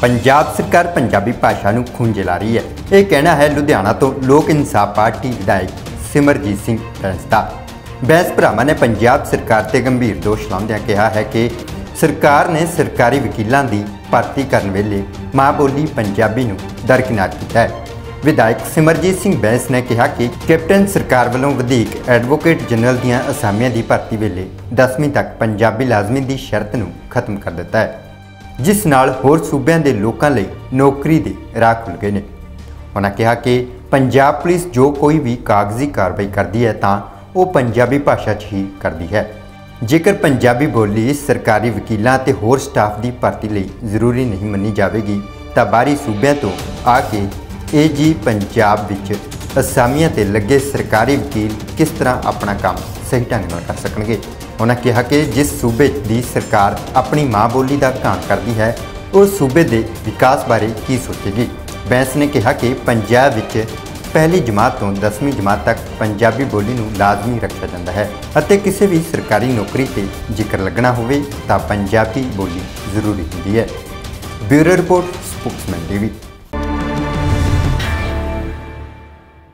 ਪੰਜਾਬ ਸਰਕਾਰ ਪੰਜਾਬੀ ਭਾਸ਼ਾ ਨੂੰ ਖੂੰਜੇ ਲਾ ਰਹੀ ਹੈ। ਇਹ ਕਹਿਣਾ ਹੈ, ਲੁਧਿਆਣਾ ਤੋਂ ਲੋਕ ਇਨਸਾਫ ਪਾਰਟੀ ਵਿਧਾਇਕ ਸਿਮਰਜੀਤ ਸਿੰਘ ਬੈਂਸ ਦਾ ਬੈਂਸ ਭਰਾਵਾਂ ਨੇ ਪੰਜਾਬ ਸਰਕਾਰ ਤੇ ਗੰਭੀਰ ਦੋਸ਼ ਲਾਉਂਦਿਆਂ ਕਿਹਾ ਹੈ ਕਿ ਸਰਕਾਰ ਨੇ ਸਰਕਾਰੀ ਵਕੀਲਾਂ ਦੀ ਭਰਤੀ ਕਰਨ ਵੇਲੇ ਮਾਂ ਬੋਲੀ ਪੰਜਾਬੀ ਨੂੰ ਦਰਕਿਨਾਰ ਕੀਤਾ ਹੈ। ਵਿਧਾਇਕ ਸਿਮਰਜੀਤ ਸਿੰਘ ਬੈਂਸ ਨੇ ਕਿਹਾ ਕਿ ਕੈਪਟਨ ਸਰਕਾਰ ਵੱਲੋਂ ਵਧੇਕ ਐਡਵੋਕੇਟ ਜਨਰਲ ਦੀਆਂ ਅਸਾਮੀਆਂ ਦੀ ਭਰਤੀ ਵੇਲੇ 10ਵੀਂ ਤੱਕ ਪੰਜਾਬੀ ਲਾਜ਼ਮੀ ਦੀ ਸ਼ਰਤ ਨੂੰ ਖਤਮ ਕਰ ਦਿੱਤਾ ਹੈ। ਜਿਸ ਨਾਲ ਹੋਰ ਸੂਬਿਆਂ ਦੇ ਲੋਕਾਂ ਲਈ ਨੌਕਰੀ ਦੇ ਰਾਹ ਖੁੱਲ੍ਹ ਗਏ ਨੇ। ਉਹਨਾਂ ਕਿਹਾ ਕਿ ਪੰਜਾਬ ਪੁਲਿਸ ਜੋ ਕੋਈ ਵੀ ਕਾਗਜ਼ੀ ਕਾਰਵਾਈ ਕਰਦੀ ਹੈ ਤਾਂ ਉਹ ਪੰਜਾਬੀ ਭਾਸ਼ਾ 'ਚ ਹੀ ਕਰਦੀ ਹੈ। ਜੇਕਰ ਪੰਜਾਬੀ ਬੋਲੀ ਸਰਕਾਰੀ ਵਕੀਲਾਂ ਅਤੇ ਹੋਰ ਸਟਾਫ ਦੀ ਭਰਤੀ ਲਈ ਜ਼ਰੂਰੀ ਨਹੀਂ ਮੰਨੀ ਜਾਵੇਗੀ, ਤਾਂ ਬਾਹਰੀ ਸੂਬਿਆਂ ਤੋਂ ਆ ਕੇ ਏਜੀ ਪੰਜਾਬ ਵਿੱਚ ਅਸਾਮੀਆਂ ਤੇ ਲੱਗੇ ਸਰਕਾਰੀ ਵਕੀਲ ਕਿਸ ਤਰ੍ਹਾਂ ਆਪਣਾ ਕੰਮ ਸਹੀ ਢੰਗ ਨਾਲ ਕਰ ਸਕਣਗੇ? ਉਹਨਾਂ ਕਿਹਾ ਕਿ ਜਿਸ ਸੂਬੇ ਦੀ ਸਰਕਾਰ ਆਪਣੀ ਮਾਂ ਬੋਲੀ ਦਾ ਘਾਣ ਕਰਦੀ ਹੈ, ਉਹ ਸੂਬੇ ਦੇ ਵਿਕਾਸ ਬਾਰੇ ਕੀ ਸੋਚੇਗੀ? ਬੈਂਸ ਨੇ ਕਿਹਾ ਕਿ ਪੰਜਾਬ ਵਿੱਚ ਪਹਿਲੀ ਜਮਾਤ ਤੋਂ 10ਵੀਂ ਜਮਾਤ ਤੱਕ ਪੰਜਾਬੀ ਬੋਲੀ ਨੂੰ ਲਾਜ਼ਮੀ ਰੱਖਿਆ ਜਾਂਦਾ ਹੈ ਅਤੇ ਕਿਸੇ ਵੀ ਸਰਕਾਰੀ ਨੌਕਰੀ ਤੇ ਜ਼ਿਕਰ ਲੱਗਣਾ ਹੋਵੇ ਤਾਂ ਪੰਜਾਬੀ ਬੋਲੀ ਜ਼ਰੂਰੀ ਹੁੰਦੀ ਹੈ। Bureau report, Spokesman TV.